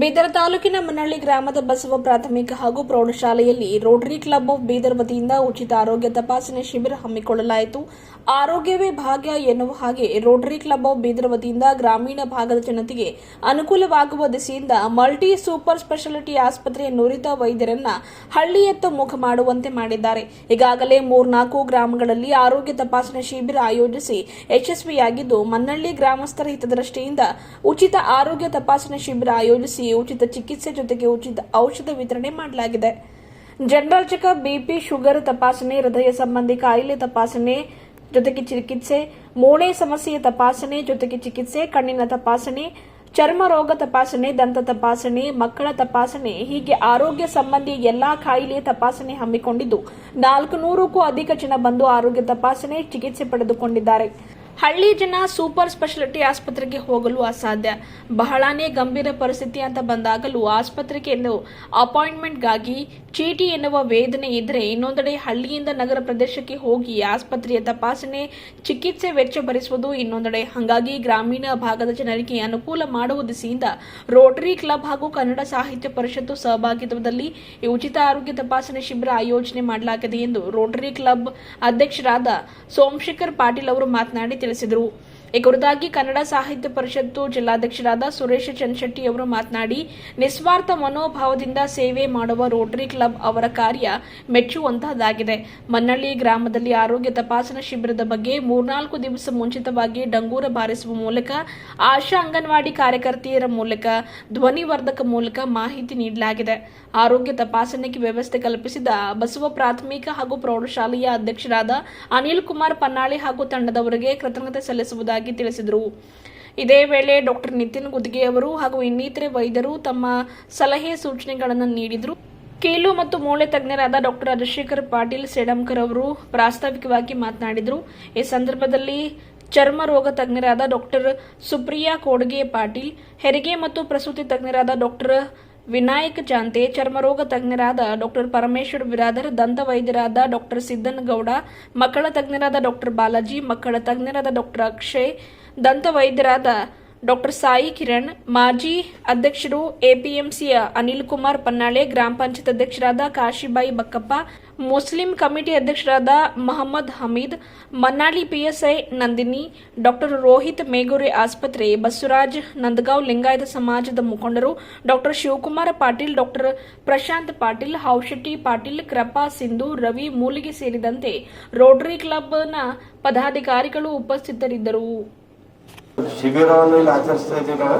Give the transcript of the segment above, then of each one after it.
ಬೀದರ್ ತಾಲೂಕಿನ ಮನಹಳ್ಳಿ ಗ್ರಾಮದ ಬಸವ ಪ್ರಾಥಮಿಕ ಹಾಗೂ ಪ್ರೌಢಶಾಲೆಯಲ್ಲಿ ರೋಟರಿ ಕ್ಲಬ್ ಆಫ್ ಬೀದರ್ ವತಿಯಿಂದ ಉಚಿತ ಆರೋಗ್ಯ ತಪಾಸಣೆ ಶಿಬಿರ ಹಮ್ಮಿಕೊಳ್ಳಲಾಯಿತು. ಆರೋಗ್ಯವೇ ಭಾಗ್ಯ ಎನ್ನುವ ಹಾಗೆ ರೋಟರಿ ಕ್ಲಬ್ ಆಫ್ ಬೀದರ್ ವತಿಯಿಂದ ಗ್ರಾಮೀಣ ಭಾಗದ ಜನತೆಗೆ ಅನುಕೂಲವಾಗುವ ದಿಸೆಯಿಂದ ಮಲ್ಟಿ ಸೂಪರ್ ಸ್ಪೆಷಾಲಿಟಿ ಆಸ್ಪತ್ರೆಯ ನುರಿತ ವೈದ್ಯರನ್ನ ಹಳ್ಳಿಯತ್ತ ಮುಖ ಮಾಡುವಂತೆ ಮಾಡಿದ್ದಾರೆ. ಈಗಾಗಲೇ ಮೂರ್ನಾಲ್ಕು ಗ್ರಾಮಗಳಲ್ಲಿ ಆರೋಗ್ಯ ತಪಾಸಣೆ ಶಿಬಿರ ಆಯೋಜಿಸಿ ಯಶಸ್ವಿಯಾಗಿದ್ದು ಮನ್ನಳ್ಳಿ ಗ್ರಾಮಸ್ಥರ ಹಿತದೃಷ್ಟಿಯಿಂದ ಉಚಿತ ಆರೋಗ್ಯ ತಪಾಸಣೆ ಶಿಬಿರ ಆಯೋಜಿಸಿ ಉಚಿತ ಚಿಕಿತ್ಸೆ ಜೊತೆಗೆ ಉಚಿತ ಔಷಧ ವಿತರಣೆ ಮಾಡಲಾಗಿದೆ. ಜನರಲ್ ಚೆಕಪ್, ಬಿಪಿ, ಶುಗರ್ ತಪಾಸಣೆ, ಹೃದಯ ಸಂಬಂಧಿ ಕಾಯಿಲೆ ತಪಾಸಣೆ ಜೊತೆಗೆ ಚಿಕಿತ್ಸೆ, ಮೂಳೆ ಸಮಸ್ಯೆಯ ತಪಾಸಣೆ ಜೊತೆಗೆ ಚಿಕಿತ್ಸೆ, ಕಣ್ಣಿನ ತಪಾಸಣೆ, ಚರ್ಮ ರೋಗ ತಪಾಸಣೆ, ದಂತ ತಪಾಸಣೆ, ಮಕ್ಕಳ ತಪಾಸಣೆ, ಹೀಗೆ ಆರೋಗ್ಯ ಸಂಬಂಧಿ ಎಲ್ಲಾ ಕಾಯಿಲೆಯ ತಪಾಸಣೆ ಹಮ್ಮಿಕೊಂಡಿದ್ದು. ನಾಲ್ಕು ನೂರಕ್ಕೂ ಅಧಿಕ ಜನ ಬಂದು ಆರೋಗ್ಯ ತಪಾಸಣೆ ಚಿಕಿತ್ಸೆ ಪಡೆದುಕೊಂಡಿದ್ದಾರೆ. ಹಳ್ಳಿ ಜನ ಸೂಪರ್ ಸ್ಪೆಷಾಲಿಟಿ ಆಸ್ಪತ್ರೆಗೆ ಹೋಗಲು ಅಸಾಧ್ಯ. ಬಹಳನೇ ಗಂಭೀರ ಪರಿಸ್ಥಿತಿ ಅಂತ ಬಂದಾಗಲೂ ಆಸ್ಪತ್ರೆಗೆ ಅಪಾಯಿಂಟ್ಮೆಂಟ್ಗಾಗಿ ಚೀಟಿ ಎನ್ನುವ ವೇದನೆ ಇದ್ರೆ ಇನ್ನೊಂದೆಡೆ ಹಳ್ಳಿಯಿಂದ ನಗರ ಪ್ರದೇಶಕ್ಕೆ ಹೋಗಿ ಆಸ್ಪತ್ರೆಯ ತಪಾಸಣೆ, ಚಿಕಿತ್ಸೆ ವೆಚ್ಚ ಭರಿಸುವುದು ಇನ್ನೊಂದೆಡೆ. ಹಾಗಾಗಿ ಗ್ರಾಮೀಣ ಭಾಗದ ಜನರಿಗೆ ಅನುಕೂಲ ಮಾಡುವ ದಿಸೆಯಿಂದ ರೋಟರಿ ಕ್ಲಬ್ ಹಾಗೂ ಕನ್ನಡ ಸಾಹಿತ್ಯ ಪರಿಷತ್ತು ಸಹಭಾಗಿತ್ವದಲ್ಲಿ ಉಚಿತ ಆರೋಗ್ಯ ತಪಾಸಣೆ ಶಿಬಿರ ಆಯೋಜನೆ ಮಾಡಲಾಗಿದೆ ಎಂದು ರೋಟರಿ ಕ್ಲಬ್ ಅಧ್ಯಕ್ಷರಾದ ಸೋಮಶೇಖರ್ ಪಾಟೀಲ್ ಅವರು ಮಾತನಾಡಿ ತಿಳಿಸಿದರು. ಈ ಕುರಿತಾಗಿ ಕನ್ನಡ ಸಾಹಿತ್ಯ ಪರಿಷತ್ತು ಜಿಲ್ಲಾಧ್ಯಕ್ಷರಾದ ಸುರೇಶ್ ಚಂದ್ಶೆಟ್ಟಿ ಅವರು ಮಾತನಾಡಿ, ನಿಸ್ವಾರ್ಥ ಮನೋಭಾವದಿಂದ ಸೇವೆ ಮಾಡುವ ರೋಟರಿ ಕ್ಲಬ್ ಅವರ ಕಾರ್ಯ ಮೆಚ್ಚುವಂತಹದ್ದಾಗಿದೆ. ಮನ್ನಳ್ಳಿ ಗ್ರಾಮದಲ್ಲಿ ಆರೋಗ್ಯ ತಪಾಸಣಾ ಶಿಬಿರದ ಬಗ್ಗೆ ಮೂರ್ನಾಲ್ಕು ದಿವಸ ಮುಂಚಿತವಾಗಿ ಡಂಗೂರ ಬಾರಿಸುವ ಮೂಲಕ, ಆಶಾ ಅಂಗನವಾಡಿ ಕಾರ್ಯಕರ್ತೆಯರ ಮೂಲಕ ಧ್ವನಿವರ್ಧಕ ಮೂಲಕ ಮಾಹಿತಿ ನೀಡಲಾಗಿದೆ. ಆರೋಗ್ಯ ತಪಾಸಣೆಗೆ ವ್ಯವಸ್ಥೆ ಕಲ್ಪಿಸಿದ ಬಸವ ಪ್ರಾಥಮಿಕ ಹಾಗೂ ಪ್ರೌಢಶಾಲೆಯ ಅಧ್ಯಕ್ಷರಾದ ಅನಿಲ್ ಕುಮಾರ್ ಪನ್ನಾಳಿ ಹಾಗೂ ತಂಡದವರಿಗೆ ಕೃತಜ್ಞತೆ ಸಲ್ಲಿಸುವುದಾಗಿ ತಿಳಿಸಿದರು. ಇದೇ ವೇಳೆ ಡಾಕ್ಟರ್ ನಿತಿನ್ ಗುದ್ಗೆ ಅವರು ಹಾಗೂ ಇನ್ನಿತರೆ ವೈದ್ಯರು ತಮ್ಮ ಸಲಹೆ ಸೂಚನೆಗಳನ್ನು ನೀಡಿದರು. ಕೀಲು ಮತ್ತು ಮೂಳೆ ತಜ್ಞರಾದ ಡಾಕ್ಟರ್ ರಾಜಶೇಖರ್ ಪಾಟೀಲ್ ಸೇಡಂಕರ್ ಅವರು ಪ್ರಾಸ್ತಾವಿಕವಾಗಿ ಮಾತನಾಡಿದರು. ಈ ಸಂದರ್ಭದಲ್ಲಿ ಚರ್ಮ ರೋಗ ತಜ್ಞರಾದ ಡಾಕ್ಟರ್ ಸುಪ್ರಿಯಾ ಕೋಡ್ಗೆ ಪಾಟೀಲ್, ಹೆರಿಗೆ ಮತ್ತು ಪ್ರಸೂತಿ ತಜ್ಞರಾದ ಡಾಕ್ಟರ್ ವಿನಾಯಕ್ ಜಾಂತೆ, ಚರ್ಮರೋಗ ತಜ್ಞರಾದ ಡಾಕ್ಟರ್ ಪರಮೇಶ್ವರ್ ಬಿರಾದರ್, ದಂತ ವೈದ್ಯರಾದ ಡಾಕ್ಟರ್ ಸಿದ್ದನಗೌಡ ಮಕ್ಕಳ ತಜ್ಞರಾದ ಡಾಕ್ಟರ್ ಬಾಲಾಜಿ, ಮಕ್ಕಳ ತಜ್ಞರಾದ ಡಾಕ್ಟರ್ ಅಕ್ಷಯ್, ದಂತ ವೈದ್ಯರಾದ ಡಾಕ್ಟರ್ ಸಾಯಿ ಕಿರಣ್, ಮಾಜಿ ಅಧ್ಯಕ್ಷರು ಎಪಿಎಂಸಿಯ ಅನಿಲ್ ಕುಮಾರ್ ಪನ್ನಾಳೆ, ಗ್ರಾಮ ಪಂಚಾಯತ್ ಅಧ್ಯಕ್ಷರಾದ ಕಾಶಿಬಾಯಿ ಬಕ್ಕಪ್ಪ, ಮುಸ್ಲಿಂ ಕಮಿಟಿ ಅಧ್ಯಕ್ಷರಾದ ಮಹಮ್ಮದ್ ಹಮೀದ್ ಮನ್ನಾಳಿ ಪಿಎಸ್ಐ ನಂದಿನಿ, ಡಾಕ್ಟರ್ ರೋಹಿತ್ ಮೇಗೂರಿ ಆಸ್ಪತ್ರೆ, ಬಸವರಾಜ್ ನಂದಗಾಂವ್ ಲಿಂಗಾಯತ ಸಮಾಜದ ಮುಖಂಡರು, ಡಾಕ್ಟರ್ ಶಿವಕುಮಾರ್ ಪಾಟೀಲ್, ಡಾಕ್ಟರ್ ಪ್ರಶಾಂತ್ ಪಾಟೀಲ್ ಹೌಶೆಟ್ಟಿ ಪಾಟೀಲ್, ಕೃಪಾ ಸಿಂಧು, ರವಿ ಮೂಲಿಗೆ ಸೇರಿದಂತೆ ರೋಟರಿ ಕ್ಲಬ್ನ ಪದಾಧಿಕಾರಿಗಳು ಉಪಸ್ಥಿತರಿದ್ದರು. ಶಿಬಿರವನ್ನು ಇಲ್ಲಿ ಆಚರಿಸ್ತಾ ಇದ್ದೀವಿ ನಾವು.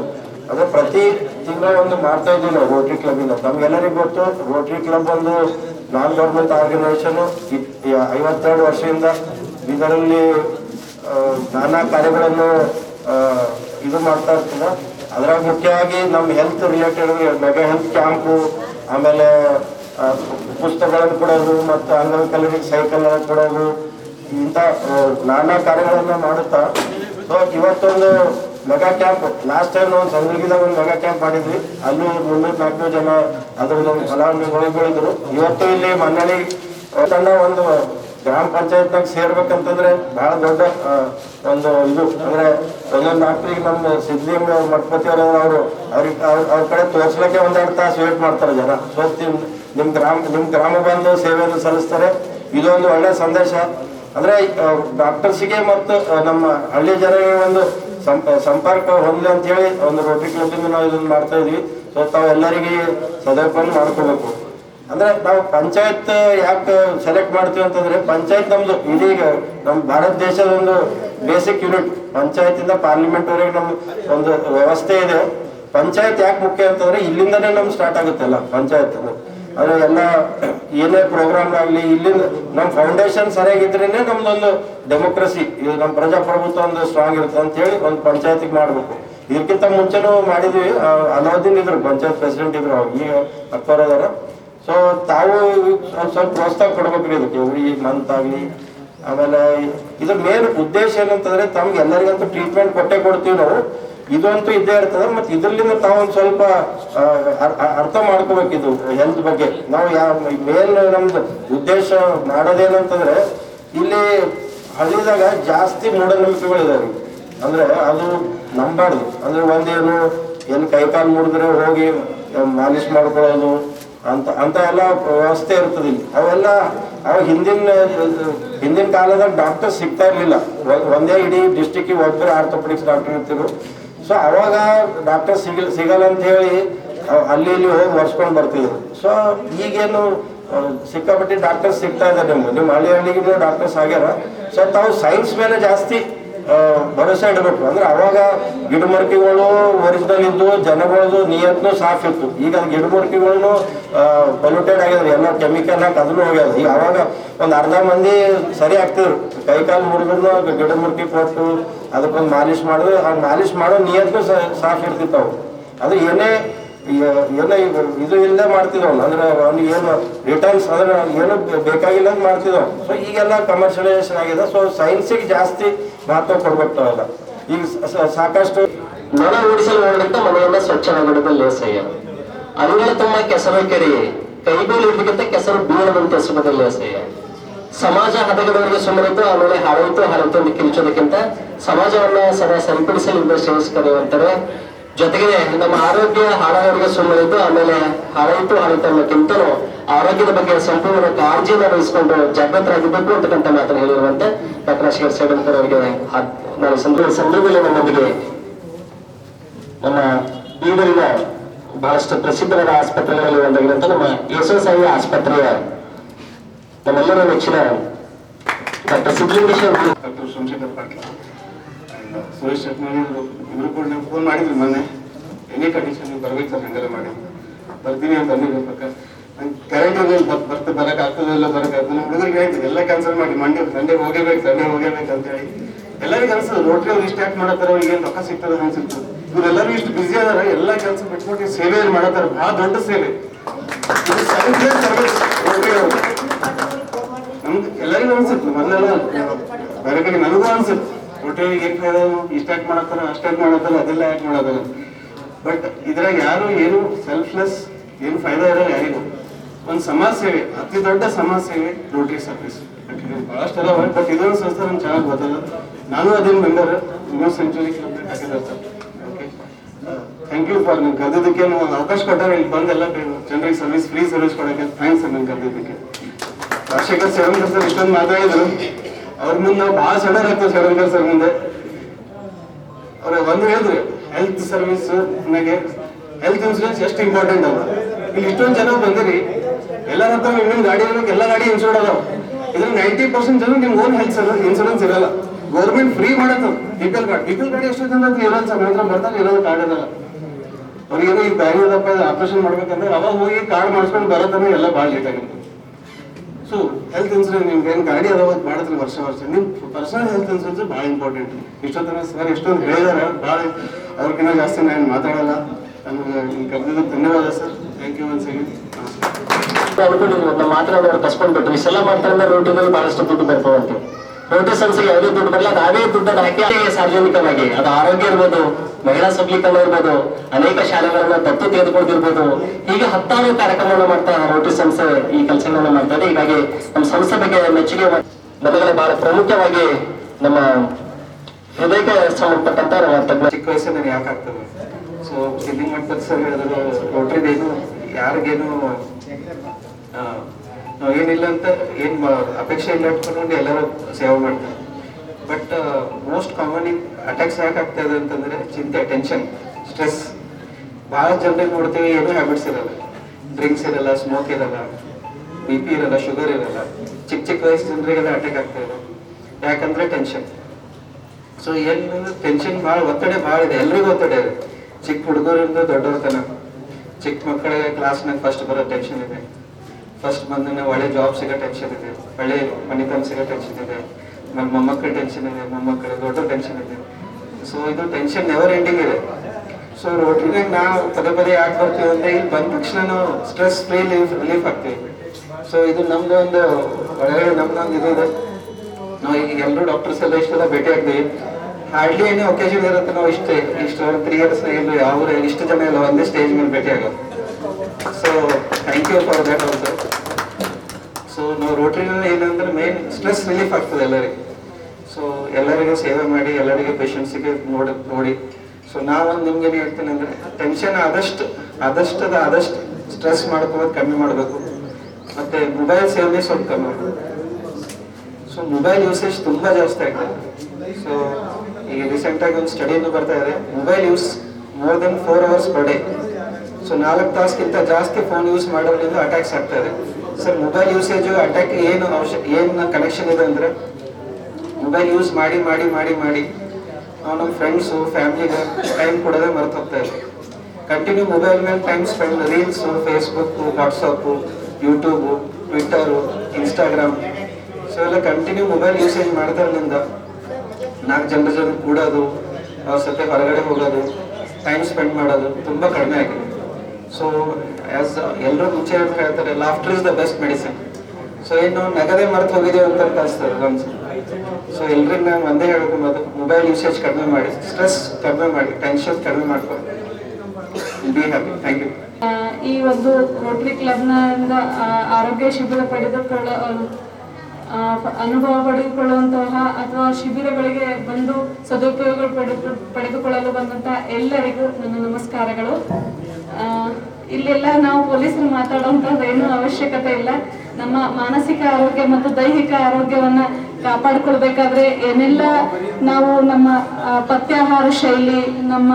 ಅದೇ ಪ್ರತಿ ತಿಂಗಳ ಒಂದು ಮಾಡ್ತಾ ಇದ್ದೀವಿ ನಾವು ರೋಟ್ರಿ ಕ್ಲಬ್ ಇಂದ. ನಮ್ಗೆಲ್ಲರಿಗೂ ಗೊತ್ತು ರೋಟ್ರಿ ಕ್ಲಬ್ ಒಂದು ನಾನ್ ಗೌರ್ಮೆಂಟ್ ಆರ್ಗನೈಸೇಷನ್ ಐವತ್ತೆರಡು ವರ್ಷದಿಂದ ಇದರಲ್ಲಿ ನಾನಾ ಕಾರ್ಯಗಳನ್ನು ಇದು ಮಾಡ್ತಾ ಇರ್ತದೆ ಅದ್ರಾಗ ಮುಖ್ಯವಾಗಿ ನಮ್ಮ health related mega health camp ಆಮೇಲೆ ಪುಸ್ತಕಗಳನ್ನು ಕೊಡೋದು ಮತ್ತು ಅಂಗವಿಕಲರಿಗೆ ಸೈಕಲ್ ಕೊಡೋದು, ಇಂಥ ನಾನಾ ಕಾರ್ಯಗಳನ್ನು ಮಾಡುತ್ತಾ ಸೊ ಇವತ್ತೊಂದು ಮೆಗಾ ಕ್ಯಾಂಪ್ ಲಾಸ್ಟ್ ಟೈಮ್ ಒಂದು ಸಂದರ್ಭದಾಗ ಒಂದು ಮೆಗಾ ಕ್ಯಾಂಪ್ ಮಾಡಿದ್ವಿ. ಅಲ್ಲಿ ಮುನ್ನೂರ ನಾಲ್ಕು ಜನ ಅದರದೊಂದು ಫಲಾನುಭವಿಗಳಿದ್ರು ಇವತ್ತು ಇಲ್ಲಿ ಮನ್ನಳಿ ತನ್ನ ಒಂದು ಗ್ರಾಮ ಪಂಚಾಯತ್ನಾಗ ಸೇರ್ಬೇಕಂತಂದ್ರೆ ಬಹಳ ದೊಡ್ಡ ಒಂದು ಇದು. ಅಂದ್ರೆ ಒಂದೊಂದು ನಾಲ್ಕರಿಗೆ ನಮ್ಮ ಸಿದ್ಲಿಂಗ ಮಠಪತಿ ಅವರು ಅವರು, ಅವ್ರಿಗೆ ಅವ್ರ ಕಡೆ ತೋರ್ಸ್ಲಿಕ್ಕೆ ಒಂದೆರಡು ತಾಸು ವೇಟ್ ಮಾಡ್ತಾರೆ ಜನ. ಸೊ ನಿಮ್ಮ ನಿಮ್ ಗ್ರಾಮ ನಿಮ್ ಗ್ರಾಮ ಬಂದು ಸೇವೆಯನ್ನು ಸಲ್ಲಿಸ್ತಾರೆ. ಇದೊಂದು ಒಳ್ಳೆ ಸಂದೇಶ. ಅಂದ್ರೆ ಡಾಕ್ಟರ್ಸಿಗೆ ಮತ್ತು ನಮ್ಮ ಹಳ್ಳಿ ಜನರಿಗೆ ಒಂದು ಸಂಪ- ಸಂಪರ್ಕ ಹೊಂದಲಿ ಅಂತ ಹೇಳಿ ಒಂದು ರೋಟರಿ ಕ್ಲಬ್ಬಿಂದ ನಾವು ಇದನ್ನ ಮಾಡ್ತಾ ಇದ್ವಿ. ಸೊ ತಾವೆಲ್ಲರಿಗೆ ಸದುಪಯೋಗ ಮಾಡ್ಕೋಬೇಕು. ಅಂದ್ರೆ, ನಾವು ಪಂಚಾಯತ್ ಯಾಕೆ ಸೆಲೆಕ್ಟ್ ಮಾಡ್ತೀವಿ ಅಂತಂದ್ರೆ, ಪಂಚಾಯತ್ ನಮ್ದು ಇದೀಗ ನಮ್ಮ ಭಾರತ ದೇಶದ ಒಂದು ಬೇಸಿಕ್ ಯೂನಿಟ್ ಪಂಚಾಯತ್ ಇಂದ ಪಾರ್ಲಿಮೆಂಟ್ ವರೆಗೆ ನಮ್ ಒಂದು ವ್ಯವಸ್ಥೆ ಇದೆ. ಪಂಚಾಯತ್ ಯಾಕೆ ಮುಖ್ಯ ಅಂತಂದ್ರೆ ಇಲ್ಲಿಂದನೇ ನಮ್ಗೆ ಸ್ಟಾರ್ಟ್ ಆಗುತ್ತಲ್ಲ ಪಂಚಾಯತ್ ಅಂದ್ರೆ ಎಲ್ಲ ಏನೇ ಪ್ರೋಗ್ರಾಮ್ ಆಗಲಿ ಇಲ್ಲಿಂದ ನಮ್ಮ ಫೌಂಡೇಶನ್ ಸರಿಯಾಗಿದ್ರೇನೆ ನಮ್ದೊಂದು ಡೆಮೋಕ್ರಸಿ ಇದು ನಮ್ಮ ಪ್ರಜಾಪ್ರಭುತ್ವ ಒಂದು ಸ್ಟ್ರಾಂಗ್ ಇರುತ್ತೆ ಅಂತ ಹೇಳಿ ಒಂದು ಪಂಚಾಯತಿಗೆ ಮಾಡ್ಬೇಕು. ಇದಕ್ಕಿಂತ ಮುಂಚೆನೂ ಮಾಡಿದ್ವಿ ಅಲಾವುದ್ದೀನ್ ಇದ್ರು, ಪಂಚಾಯತ್ ಪ್ರೆಸಿಡೆಂಟ್ ಇದ್ರು, ಅವ್ರು ಈಗ ಅಕ್ಬರ್ ಅದಾರ ಸೊ ತಾವು ಸ್ವಲ್ಪ ಪ್ರೋತ್ಸಾಹ ಕೊಡ್ಬೇಕ್ರಿ ಇದಕ್ಕೆ ಈ ಮಂತ್ ಆಗಲಿ ಆಮೇಲೆ ಇದ್ರ ಮೇನ್ ಉದ್ದೇಶ ಏನಂತಂದ್ರೆ ತಮ್ಗೆ ಎಲ್ಲರಿಗಂತೂ ಟ್ರೀಟ್ಮೆಂಟ್ ಕೊಟ್ಟೆ ಕೊಡ್ತೀವಿ ನಾವು. ಇದಂತೂ ಇದ್ದೇ ಇರ್ತದೆ, ಮತ್ತೆ ಇದರಲ್ಲಿಂದ ತಾವೊಂದ್ ಸ್ವಲ್ಪ ಅರ್ಥ ಮಾಡ್ಕೋಬೇಕು ಇದು ಹೆಲ್ತ್ ಬಗ್ಗೆ. ನಾವು ಯಾವ ಮೇನ್ ನಮ್ದು ಉದ್ದೇಶ ಮಾಡೋದೇನಂತಂದ್ರೆ, ಇಲ್ಲಿ ಹಳ್ಳಿದಾಗ ಜಾಸ್ತಿ ಮೂಢನಂಬಿಕೆಗಳಿದಾವೆ. ಅಂದ್ರೆ ಅದು ನಂಬಾರ್ದು. ಅಂದ್ರೆ ಒಂದೇನು, ಏನು ಕೈಕಾಲು ಮುಡಿದ್ರೆ ಹೋಗಿ ಮಾಲಿಶ್ ಮಾಡ್ಕೊಳ್ಳೋದು, ಅಂತ ಅಂತ ಎಲ್ಲ ವ್ಯವಸ್ಥೆ ಇರ್ತದೆ ಇಲ್ಲಿ. ಅವೆಲ್ಲ ಅವಾಗ ಹಿಂದಿನ ಹಿಂದಿನ ಕಾಲದಾಗ ಡಾಕ್ಟರ್ ಸಿಗ್ತಾ ಇರಲಿಲ್ಲ. ಒಂದೇ ಇಡೀ ಡಿಸ್ಟಿಕ್ಕಿಗೆ ಒಬ್ಬರು ಆರ್ಥೋಪೆಡಿಕ್ಸ್ ಡಾಕ್ಟರ್ ಇರ್ತಿರು ಸೊ ಅವಾಗ ಡಾಕ್ಟರ್ ಸಿಗಲ್ ಸಿಗಲ್ಲ ಅಂತ ಹೇಳಿ ಅಲ್ಲಿ ಇಲ್ಲಿ ಹೋಗಿ ಒರ್ಸ್ಕೊಂಡು ಬರ್ತಿದ್ರು. ಸೊ ಈಗೇನು ಸಿಕ್ಕಾಪಟ್ಟಿ ಡಾಕ್ಟರ್ಸ್ ಸಿಗ್ತಾ ಇದ್ದಾರೆ ನಿಮ್ಗೆ. ನಿಮ್ಮ ಹಳ್ಳಿ ಹಳ್ಳಿಗೂ ಡಾಕ್ಟರ್ಸ್ ಆಗ್ಯಾರ. ಸೊ ತಾವು ಸೈನ್ಸ್ ಮೇಲೆ ಜಾಸ್ತಿ ಭರೋಸೆ ಇಡಬೇಕು. ಅಂದ್ರೆ ಅವಾಗ ಗಿಡಮೂಲಿಕೆಗಳು ಒರಿಜಿನಲ್ ಇದ್ದು ಜನಗಳದು ನಿಯತ್ನು ಸಾಫ್ ಇತ್ತು. ಈಗ ಅದು ಗಿಡಮೂಲಿಕೆಗಳನ್ನು ಪೊಲ್ಯೂಟೆಡ್ ಆಗ್ಯದ್ರಿ. ಎಲ್ಲ ಕೆಮಿಕಲ್ ಹಾಕಿ ಅದನ್ನು ಹೋಗ್ಯದ ಈಗ ಅವಾಗ ಒಂದು ಅರ್ಧ ಮಂದಿ ಸರಿ ಆಗ್ತಿದ್ರು. ಕೈ ಕಾಲು ಮುರಿದ್ರು ಕೊಟ್ಟು ಅದಕ್ಕೊಂದು ಮಾಲಿಶ್ ಮಾಡಿದ್ರೆ ಆ ಮಾಲಿಶ್ ಮಾಡೋ ನಿಯತ್ಗೆ ಸಾಫ್ ಇರ್ತಿತ್ತು ಅವು ಅದು ಏನೇ ಏನೇ ಇದು ಇಲ್ಲದೆ ಮಾಡ್ತಿದ್ದವ್ ಅಂದ್ರೆ ಅವ್ನಿಗೆ ಏನು ರಿಟರ್ನ್ಸ್ ಅಂದ್ರೆ ಏನು ಬೇಕಾಗಿಲ್ಲ ಅಂತ ಮಾಡ್ತಿದ್ದವು. ಸೊ ಈಗೆಲ್ಲ ಕಮರ್ಷಿಯಲೈಸೇಷನ್ ಆಗಿದೆ. ಸೊ ಸೈನ್ಸಿಗೆ ಜಾಸ್ತಿ ಮಹತ್ವ ಕೊಡ್ಬೇಕು ನಾವೆಲ್ಲ ಈಗ ಸಾಕಷ್ಟು ಮನ ಓಡಿಸಲು ಹೊರಡಿದ್ದ ಮನೆಯನ್ನ ಸ್ವಚ್ಛವಾಗಿಡದ ಲೇಸಯ್ಯ. ಅಂಗಳ ತುಂಬ ಕೆಸರು ಕೆರೆಯೇ ಕೈಬೇಲಿ ಇಡ್ಲಿಕ್ಕಿಂತ ಕೆಸರು ಬೀಳದಂತೆ ಸುಮದ ಲೇಸಯ್ಯ. ಸಮಾಜ ಹದಗೆಡವರಿಗೆ ಸುಮ್ಮನಿದ್ದು ಆಮೇಲೆ ಹಾಳಾಯ್ತು ಹಾಳಾಯ್ತು ಅಂತ ಕಿರಿಚೋದಕ್ಕಿಂತ ಸಮಾಜವನ್ನ ಸದಾ ಸರಿಪಡಿಸಲಿದ್ದ ಶ್ರೇಯಸ್ಕರು ಅಂತಾರೆ. ಜೊತೆಗೆ ನಮ್ಮ ಆರೋಗ್ಯ ಹಾಳಾಗೋರಿಗೆ ಸುಮ್ಮನಿದ್ದು ಆಮೇಲೆ ಹಾಳಾಯ್ತು ಹಾಳಿತು ಅನ್ನೋಕ್ಕಿಂತಲೂ ಆರೋಗ್ಯದ ಬಗ್ಗೆ ಸಂಪೂರ್ಣ ಕಾಳಜಿಯನ್ನು ವಹಿಸಿಕೊಂಡು ಜಾಗೃತರಾಗಿರ್ಬೇಕು ಅಂತಕ್ಕಂಥ ಮಾತನ್ನು ಹೇಳಿರುವಂತೆ ಡಾಕ್ಟರ್ ಅಶೇರ್ ಸೇಡಂಕರ್ ಅವರಿಗೆ ನಾನು ಸಂದರ್ಭ ಸಂದರ್ಭದಲ್ಲಿ ನಮ್ಮೊಂದಿಗೆ ನಮ್ಮ ಬೀದರಿನ ಬಹಳಷ್ಟು ಪ್ರಸಿದ್ಧವಾದ ಆಸ್ಪತ್ರೆಗಳಲ್ಲಿ ಒಂದಾಗಿರುವಂತಹ ನಮ್ಮ ಯಶಸ್ಸಾಯಿ ಆಸ್ಪತ್ರೆಯ ನಮ್ಮೆಲ್ಲರ ನೆಚ್ಚಿನ doctor Siddhalingeshwar doctor Somashekhar Patil. And Suresh Chatmani ಇವರು ಕೂಡ ನೀವು ಫೋನ್ ಮಾಡಿದ್ರಿ ಮೊನ್ನೆ. ಎನಿ ಕಂಡೀಷನ್ ನೀವು ಬರ್ಬೇಕು ಸರ್ ಹಂಗೆಲ್ಲ ಮಾಡಿ. ಬರ್ತೀನಿ ಅಂತ ಅಂದಿದ್ರು ಪಕ್ಕ ನಂಗೆ ಕರೆಂಟ್ ಇರಲಿಲ್ಲ ಬರ್ ಬರ್ತ ಬರಕ್ಕೆ ಆಗ್ತದೆ ಎಲ್ಲ ಬರಕ್ಕೆ ಆಗ್ತದೆ ನಮ್ಮ ಹುಡುಗರಿಗೆ ಹೇಳ್ತೀನಿ. ಎಲ್ಲ ಕ್ಯಾನ್ಸಲ್ ಮಾಡಿ. ಮಂಡೇ ಸಂಡೇ ಹೋಗಬೇಕು ಸಂಡೇ ಹೋಗಬೇಕು ಅಂತ ಹೇಳಿ. ಎಲ್ಲರಿಗೂ ಅನಿಸ್ತದೆ ರೋಟ್ರಿ ಅವ್ರು ಇಷ್ಟು ಯಾಕೆ ಮಾಡತ್ತಾರ ಅವ್ರಿಗೆ ಏನು ರೊಕ್ಕ ಸಿಗ್ತದೆ ಅನ್ಸಿರ್ತದೆ ಇವರೆಲ್ಲರೂ ಇಷ್ಟು ಬಿಸಿ ಅದಾರ, ಎಲ್ಲ ಕೆಲಸ ಬಿಟ್ಬಿಟ್ಟು ಸೇವೆಯಲ್ಲಿ ಮಾಡತ್ತಾರ ಭಾಳ ದೊಡ್ಡ ಸೇವೆ. ಸರ್ವಿಸ್ ನಮ್ಗೆ ಎಲ್ಲರಿಗೂ ಅನ್ಸುತ್ತೆ, ಮೊದಲೆಲ್ಲ ಬೇರೆ ಕಡೆ ನನಗೂ ಅನ್ಸುತ್ತೆ. ಹೋಟೆಲ್ಗೆ ಏಕ್ ಇಷ್ಟಾಕ್ ಮಾಡತ್ತಾರ ಅಷ್ಟಾಕ್ ಮಾಡತ್ತಾರ ಅದೆಲ್ಲ ಯಾಕೆ ಮಾಡೋದಲ್ಲ. ಬಟ್ ಇದ್ರಾಗ ಯಾರು ಏನು ಸೆಲ್ಫ್ಲೆಸ್ ಏನು ಫಾಯ್ದಾ ಇರಲ್ಲ ಯಾರಿಗೂ. ಒಂದು ಸಮಾಜ ಸೇವೆ, ಅತಿ ದೊಡ್ಡ ಸಮಾಜ ಸೇವೆ ರೋಟರಿ ಸರ್ವಿಸ್ ಅದಾವ ಬಟ್ ಇದೊಂದು ಸಂಸ್ಥೆ ನಮ್ಗೆ ಚೆನ್ನಾಗಿ ಗೊತ್ತಲ್ಲ. ನಾನು ಅದೇನು ಮೆಂಬರ್ ಇನ್ನೊಂದು century okay thank you for ನೀವು ಕರೆದಿದ್ದಕ್ಕೆ ಅವಕಾಶ ಕೊಟ್ಟಾರೆ ಇಲ್ಲಿ ಬಂದೆಲ್ಲ ಜನರಿಗೆ ಸರ್ವಿಸ್ ಫ್ರೀ ಸರ್ವಿಸ್ ಕೊಡೋಕ್ಕೆ ಥ್ಯಾಂಕ್ಸ್ ನೀವು ಕರೆದಿದ್ದಕ್ಕೆ. ರಾಜಶೇಖರ್ ಶರಣಕರ್ ಸರ್ ಇಷ್ಟೊಂದು ಮಾತಾಡಿದ್ರು. ಅವ್ರ ಮುಂದೆ ನಾವು ಭಾಳ ಸಡರ್ ಆಗ್ತೇವೆ ಶರಣಕರ್ ಸರ್ ಮುಂದೆ. ಅವ್ರ, ಒಂದು ಹೇಳಿದ್ರು ಹೆಲ್ತ್ ಸರ್ವಿಸ್ ನನಗೆ ಹೆಲ್ತ್ ಇನ್ಶೂರೆನ್ಸ್ ಎಷ್ಟು ಇಂಪಾರ್ಟೆಂಟ್ ಅದ ಇಲ್ಲಿ ಇಷ್ಟೊಂದು ಜನ ಬಂದಿರಿ ಎಲ್ಲರ ಹತ್ರ ನಿಮ್ಮ ಗಾಡಿ ಇರೋಕೆ ಎಲ್ಲ ಗಾಡಿ ಇನ್ಶೂರ್ಡ್ ಅದಾವ. ಇದ್ರ ನೈಂಟಿ ಪರ್ಸೆಂಟ್ ಜನ ನಿಮ್ಗೆ ಓನ್ ಹೆಲ್ತ್ ಇನ್ಶೂರೆನ್ಸ್ ಇರಲ್ಲ. ಗೌರ್ಮೆಂಟ್ ಫ್ರೀ ಮಾಡತ್ತ ಪಿಕಲ್ ಕಾರ್ಡ್ ಪಿಕಲ್ ಕಾರ್ಡ್ ಎಷ್ಟು ಜನ ಇರೋದು ಸರ್ ಹತ್ರ ಬರ್ತಾರೆ ಇರೋದು ಕಾರ್ಡ್ ಇರಲ್ಲ. ಅವ್ರಿಗೇನೋ ಈಗ ಬ್ಯಾರಿ ಅದಪ್ಪ ಆಪರೇಷನ್ ಮಾಡ್ಬೇಕಂದ್ರೆ ಅವಾಗ ಹೋಗಿ ಕಾರ್ಡ್ ಮಾಡಿಸ್ಕೊಂಡು ಬರೋತನ ಎಲ್ಲ ಭಾಳ ಲೇಟ್ ಸೊ ಹೆಲ್ತ್ ಇನ್ಸೂರೆನ್ಸ್ ನಿಮ್ಗೆ ಏನು ಗಾಡಿ ಅದಾವತ್ತು ಮಾಡಿದ್ರಿ ವರ್ಷ ವರ್ಷ. ನಿಮ್ಮ ಪರ್ಸನಲ್ ಹೆಲ್ತ್ ಇನ್ಸೂರೆನ್ಸ್ ಭಾಳ ಇಂಪಾರ್ಟೆಂಟ್ ಇಷ್ಟೊತ್ತನ ಸರ್ ಎಷ್ಟೊಂದು ಹೇಳಿದಾರೆ, ಭಾಳ ಅವ್ರಿಗಿನ್ನ ಜಾಸ್ತಿ ನಾನು ಮಾತಾಡಲ್ಲ. ನಮ್ಗೆ ಕರೆದಿದ್ದಕ್ಕೆ ಧನ್ಯವಾದ sir thank you once again ನಮಸ್ಕಾರ. ನಮ್ಮ ಮಾತನಾಡೋರು ಕಸ್ಕೊಂಡ್ಬಿಟ್ರು ಇಷ್ಟೆಲ್ಲ ಮಾಡ್ತಾರೆ ರೂಟಿನಲ್ಲಿ ಬಹಳಷ್ಟು ದುಡ್ಡು ಬರ್ತಾವಂತೆ. ಸಂಸ್ಥೆ ಯಾವುದೇ ದುಡ್ಡು ಬರಲ್ಲ, ನಾವೇ ದುಡ್ಡನ್ನು ಹಾಕಿ ಸಾರ್ವಜನಿಕವಾಗಿ, ಅದು ಆರೋಗ್ಯ ಇರ್ಬೋದು, ಮಹಿಳಾ ಸಬಲೀಕರಣ ಇರ್ಬೋದು, ಅನೇಕ ಶಾಲೆಗಳನ್ನ ದತ್ತು ತೆಗೆದುಕೊಂಡಿರ್ಬೋದು, ಹೀಗೆ ಹತ್ತಾರು ಕಾರ್ಯಕ್ರಮವನ್ನು ಮಾಡ್ತಾ ರೋಟರಿ ಸಂಸ್ಥೆ ಈ ಕೆಲಸಗಳನ್ನ ಮಾಡ್ತಾರೆ ಹೀಗಾಗಿ ನಮ್ಮ ಸಂಸ್ಥೆ ಬಗ್ಗೆ ಮೆಚ್ಚುಗೆ ಮೊದಲನೇ ಬಹಳ ಪ್ರಮುಖವಾಗಿ ನಮ್ಮ ಹೃದಯಕ್ಕೆ ಸಂಬಂಧಪಟ್ಟಂತ ಚಿಕ್ಕ ವಯಸ್ಸಿನ ಯಾಕೆ ಆಗ್ತದೆ? ಸೊ ಮಟ್ಟದ ಸರ್ ಹೇಳಿದ್ರು ರೋಟ್ರಿದೇನು ಯಾರಿಗೇನು ಏನಿಲ್ಲ ಅಂತ ಏನು ಅಪೇಕ್ಷೆ ಇಲ್ಲ ಇಟ್ಕೊಂಡು ಎಲ್ಲರೂ ಸೇವೆ ಮಾಡ್ತಾರೆ. ಬಟ್ ಮೋಸ್ಟ್ ಕಾಮನ್ ಅಟ್ಯಾಕ್ಸ್ ಯಾಕೆ ಆಗ್ತಾ ಇದೆ ಅಂತಂದ್ರೆ ಚಿಂತೆ ಟೆನ್ಷನ್ ಸ್ಟ್ರೆಸ್ ಭಾಳ ಜನರಿಗೆ ನೋಡ್ತೀವಿ ಏನೂ ಹ್ಯಾಬಿಟ್ಸ್ ಇರಲ್ಲ. ಡ್ರಿಂಕ್ಸ್ ಇರಲ್ಲ ಸ್ಮೋಕ್ ಇರಲ್ಲ ಬಿ ಪಿ ಇರಲ್ಲ ಶುಗರ್ ಇರಲ್ಲ. ಚಿಕ್ಕ ಚಿಕ್ಕ ವಯಸ್ಸು ಜನರಿಗೆಲ್ಲ ಅಟ್ಯಾಕ್ ಆಗ್ತಾ ಇದೆ. ಯಾಕಂದ್ರೆ ಟೆನ್ಷನ್ ಸೊ ಏನು ಟೆನ್ಷನ್ ಭಾಳ ಒತ್ತಡ ಭಾಳ ಇದೆ. ಎಲ್ರಿಗೂ ಒತ್ತಡ ಇದೆ. ಚಿಕ್ಕ ಹುಡುಗರಿಂದ ದೊಡ್ಡವ್ರ ತನಕ. ಚಿಕ್ಕ ಮಕ್ಕಳಿಗೆ ಕ್ಲಾಸ್ನಾಗ ಫಸ್ಟ್ ಬರೋ ಟೆನ್ಷನ್ ಇದೆ. ಫಸ್ಟ್ ಬಂದ ಒಳ್ಳೆ ಜಾಬ್ ಸಿಗೋ ಟೆನ್ಷನ್ ಇದೆ. ಒಳ್ಳೆ ಮನಿತನ ಸಿಗೋ ಟೆನ್ಷನ್ ಇದೆ. ನಮ್ಮ ಮೊಮ್ಮಕ್ಕಳ ಟೆನ್ಷನ್ ಇದೆ ಮೊಮ್ಮಕ್ಕಳ ದೊಡ್ಡ ಟೆನ್ಷನ್ ಇದೆ. ಸೊ ಇದು ಟೆನ್ಷನ್ ನೆವರ್ ಎಂಡಿಂಗ್ ಇದೆ. ಸೊ ರೋಟ್ರಿನಾಗ ನಾವು ಪದೇ ಪದೇ ಯಾಕೆ ಬರ್ತೀವಿ ಅಂದ್ರೆ ಇಲ್ಲಿ ಬಂದ ತಕ್ಷಣ ನಾವು ಸ್ಟ್ರೆಸ್ ಫ್ರೀ ಲೀಫ್ ರಿಲೀಫ್ ಆಗ್ತೀವಿ. ಸೊ ಇದು ನಮ್ದು ಒಂದು ಒಳಗಡೆ ನಮ್ದೊಂದು ಇದು ಇದೆ. ನಾವು ಈಗ ಎಲ್ಲರೂ ಡಾಕ್ಟರ್ಸ್ ಎಲ್ಲ ಇಷ್ಟೆಲ್ಲ ಭೇಟಿ ಆಗ್ತೀವಿ. ಹಾರ್ಡ್ಲಿ ಏನೇ ಒಕೇಶನ್ ಇರುತ್ತೆ ನಾವು ಇಷ್ಟೇ. ಇಷ್ಟು ತ್ರೀ ಇಯರ್ಸ್ ಎಲ್ಲೂ ಯಾವ ಇಷ್ಟು ಜನ ಎಲ್ಲ ಒಂದೇ ಸ್ಟೇಜ್ ಮೇಲೆ ಭೇಟಿ ಆಗೋದು. So thank you for that also so ನಾವು ರೋಟ್ರಿನಲ್ಲಿ ಏನಂದ್ರೆ ಮೇನ್ ಸ್ಟ್ರೆಸ್ ರಿಲೀಫ್ ಆಗ್ತದೆ ಎಲ್ಲರಿಗೆ. ಸೊ ಎಲ್ಲರಿಗೂ ಸೇವೆ ಮಾಡಿ, ಎಲ್ಲರಿಗೂ ಪೇಷಂಟ್ಸಿಗೆ ನೋಡಿ ನೋಡಿ. ಸೊ ನಾವೊಂದು ನಿಮ್ಗೆ ಏನು ಹೇಳ್ತೀನಿ ಅಂದರೆ ಟೆನ್ಷನ್ ಆದಷ್ಟು, ಆದಷ್ಟದ ಆದಷ್ಟು ಸ್ಟ್ರೆಸ್ ಮಾಡ್ಕೊಬೋದು ಕಮ್ಮಿ ಮಾಡಬೇಕು. ಮತ್ತು ಮೊಬೈಲ್ ಸೇವನೆ ಸ್ವಲ್ಪ ಕಮ್ಮಿ ಸೊ ಮೊಬೈಲ್ ಯೂಸೇಜ್ ತುಂಬ ಜಾಸ್ತಿ ಆಗ್ತದೆ ಸೊ ಈಗ ರೀಸೆಂಟಾಗಿ ಒಂದು ಸ್ಟಡಿಯನ್ನು ಬರ್ತಾ ಇದೆ. Mobile use more than four hours per day so ನಾಲ್ಕು ತಾಸ್ಗಿಂತ ಜಾಸ್ತಿ ಫೋನ್ ಯೂಸ್ ಮಾಡೋದ್ರಿಂದ ಅಟ್ಯಾಕ್ಸ್ ಆಗ್ತಾ ಇದೆ. ಸರ್ ಮೊಬೈಲ್ ಯೂಸೇಜು ಅಟ್ಯಾಕ್ ಏನು ಅವಶ್ಯ ಏನು ಕನೆಕ್ಷನ್ ಇದೆ ಅಂದರೆ ಮೊಬೈಲ್ ಯೂಸ್ ಮಾಡಿ ಮಾಡಿ ಮಾಡಿ ಮಾಡಿ ನಾವು ನಮ್ಮ ಫ್ರೆಂಡ್ಸು ಫ್ಯಾಮಿಲಿಗೆ ಟೈಮ್ ಕೊಡೋದೇ ಮರ್ತು ಹೋಗ್ತಾ ಇದೆ. ಕಂಟಿನ್ಯೂ ಮೊಬೈಲ್ ಮೇಲೆ time spend reels Facebook WhatsApp YouTube Twitter Instagram so ಎಲ್ಲ ಕಂಟಿನ್ಯೂ ಮೊಬೈಲ್ ಯೂಸೇಜ್ ಮಾಡೋದ್ರಿಂದ ನಾಲ್ಕು ಜನರ ಜೊತೆ ಕೂಡೋದು, ಅವ್ರ ಜೊತೆ ಹೊರಗಡೆ ಹೋಗೋದು ಟೈಮ್ ಸ್ಪೆಂಡ್ ಮಾಡೋದು ತುಂಬ ಕಡಿಮೆ ಆಗಿದೆ. ಸೊ ಆಸ್ ಎಲ್ಲರೂ ಮುಂಚೆ ಅಂತ ಹೇಳ್ತಾರೆ laughter is the best medicine so ಇನ್ನು ನಗದೇ ಮರೆತು ಹೋಗಿದ್ದೇವೆ ಅಂತ ಅನಿಸ್ತದೆ ಒಂದು ಸೊ ಎಲ್ರಿಗೂ ನಾನು ಒಂದೇ ಹೇಳ್ಕೊಬೋದು ಮೊಬೈಲ್ ಯೂಸೇಜ್ ಕಡಿಮೆ ಮಾಡಿ ಸ್ಟ್ರೆಸ್ ಕಡಿಮೆ ಮಾಡಿ ಟೆನ್ಷನ್ ಕಡಿಮೆ ಮಾಡ್ಕೊಳ್ಳಿ. ಬಿ ಹ್ಯಾಪಿ ಥ್ಯಾಂಕ್ ಯು ಈ ಒಂದು ರೋಟರಿ ಕ್ಲಬ್ನಿಂದ ಆರೋಗ್ಯ ಶಿಬಿರ ಪಡೆದುಕೊಳ್ಳ ಅನುಭವ ಪಡೆದುಕೊಳ್ಳುವಂತಹ ಅಥವಾ ಶಿಬಿರಗಳಿಗೆ ಬಂದು ಸದುಪಯೋಗ ಪಡೆದು, ಪಡೆದುಕೊಳ್ಳಲು ಬಂದಂತಹ ಎಲ್ಲರಿಗೂ ನನ್ನ ನಮಸ್ಕಾರಗಳು. ಇಲ್ಲೆಲ್ಲ ನಾವು ಪೊಲೀಸರು ಏನೂ ಅವಶ್ಯಕತೆ ಇಲ್ಲ. ನಮ್ಮ ಮಾನಸಿಕ ಆರೋಗ್ಯ ಮತ್ತು ದೈಹಿಕ ಆರೋಗ್ಯವನ್ನ ಕಾಪಾಡಿಕೊಳ್ಬೇಕಾದ್ರೆ ಏನೆಲ್ಲ ನಾವು ನಮ್ಮ ಪಥ್ಯಾಹಾರ ಶೈಲಿ, ನಮ್ಮ